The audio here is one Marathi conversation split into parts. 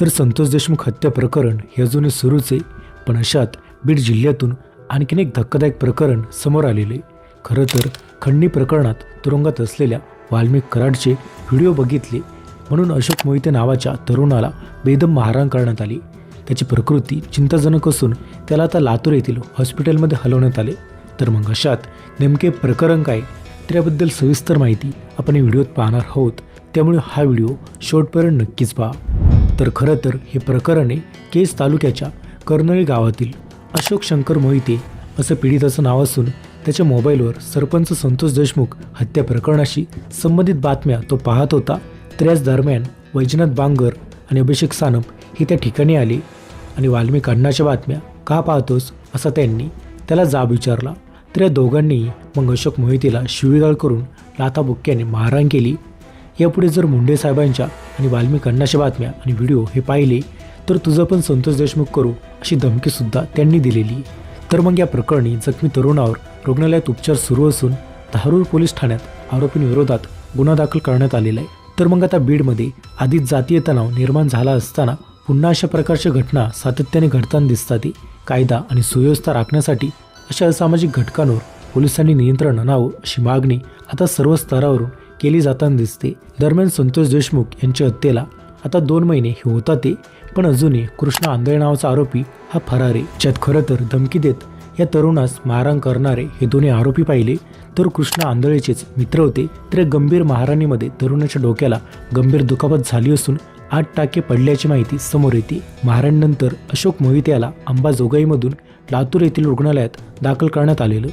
तर संतोष देशमुख हत्या प्रकरण हे अजूनही सुरूच आहे पण अशात बीड जिल्ह्यातून आणखीन एक धक्कादायक प्रकरण समोर आलेले आहे. खरं तर खंडणी प्रकरणात तुरुंगात असलेल्या वाल्मिक कराडचे व्हिडिओ बघितले म्हणून अशोक मोहिते नावाच्या तरुणाला बेदम मारहाण करण्यात आली. त्याची प्रकृती चिंताजनक असून त्याला आता लातूर येथील हॉस्पिटलमध्ये हलवण्यात आले. तर मग अशात नेमके प्रकरण काय? त्याबद्दल सविस्तर माहिती आपण व्हिडिओत पाहणार आहोत. त्यामुळे हा व्हिडिओ शेवटपर्यंत नक्कीच पहा. तर खरं तर हे प्रकरण आहे केस तालुक्याच्या कर्नळी गावातील अशोक शंकर मोहिते असं पीडिताचं नाव असून त्याच्या मोबाईलवर सरपंच संतोष देशमुख हत्या प्रकरणाशी संबंधित बातम्या तो पाहत होता. तर याच दरम्यान वैजनाथ बांगर आणि अभिषेक सानप हे त्या ठिकाणी आले आणि वाल्मिक अण्णाच्या बातम्या का पाहतोस असा त्यांनी त्याला जाब विचारला. तर या दोघांनीही मग अशोक मोहितेला शिवीगाळ करून लाथाबुक्क्याने मारहाण केली. यापुढे जर मुंडे साहेबांच्या आणि वाल्मिक अण्णाच्या बातम्या आणि व्हिडिओ हे पाहिले तर तुझं पण संतोष देशमुख करू अशी धमकीसुद्धा त्यांनी दिलेली. तर मग या प्रकरणी जखमी तरुणावर रुग्णालयात उपचार सुरू असून धारूर पोलीस ठाण्यात आरोपींविरोधात गुन्हा दाखल करण्यात आलेला आहे. तर मग आता बीडमध्ये आधीच जातीय तणाव निर्माण झाला असताना पुन्हा अशा प्रकारच्या घटना सातत्याने घडताना दिसतात. कायदा आणि सुव्यवस्था राखण्यासाठी अशा असामाजिक घटकांवर पोलिसांनी नियंत्रण आणावं अशी मागणी आता सर्व स्तरावरून केली जाताना दिसते. दरम्यान संतोष देशमुख यांच्या हत्येला आता दोन महिने हे होता ते पण अजूनही कृष्णा आंधळे नावाचा आरोपी हा फरार आहे. ज्यात खरं तर धमकी देत या तरुणास मारहाण करणारे हे दोन्ही आरोपी पाहिले तर कृष्णा आंधळेचेच मित्र होते. तर गंभीर महाराणीमध्ये तरुणाच्या डोक्याला गंभीर दुखापत झाली असून आठ टाके पडल्याची माहिती समोर येते. महाराणनंतर अशोक मोहिते याला अंबाजोगाईमधून लातूर येथील रुग्णालयात दाखल करण्यात आलेलं.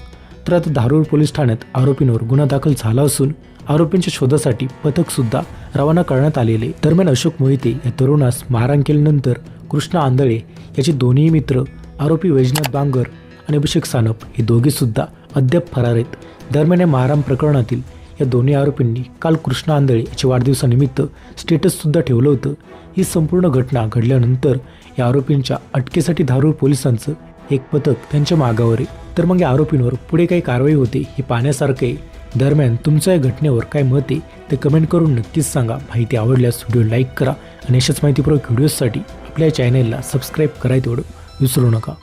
तर आता धारूर पोलीस ठाण्यात आरोपींवर गुन्हा दाखल झाला असून आरोपींच्या शोधासाठी पथक सुद्धा रवाना करण्यात आलेले. दरम्यान अशोक मोहिते या तरुणास मारहाण केल्यानंतर कृष्णा आंधळे याचे दोन्ही मित्र आरोपी वैजनाथ बांगर आणि अभिषेक सानप हे दोघे सुद्धा अद्याप फरार आहेत. दरम्यान या मारहाण प्रकरणातील या दोन्ही आरोपींनी काल कृष्णा आंधळे याच्या वाढदिवसानिमित्त स्टेटससुद्धा ठेवलं होतं. ही संपूर्ण घटना घडल्यानंतर या आरोपींच्या अटकेसाठी धारूर पोलिसांचं एक पथक त्यांच्या मागावर आहे. तर मग या आरोपींवर पुढे काही कारवाई होते हे पाहण्यासारखं आहे. दरम्यान तुमचं या घटनेवर काय मत आहे ते कमेंट करून नक्कीच सांगा. माहिती आवडल्यास व्हिडिओ लाईक करा आणि अशाच माहितीपूर्वक व्हिडिओजसाठी आपल्या चॅनेलला सबस्क्राईब करायला तेवढं विसरू नका.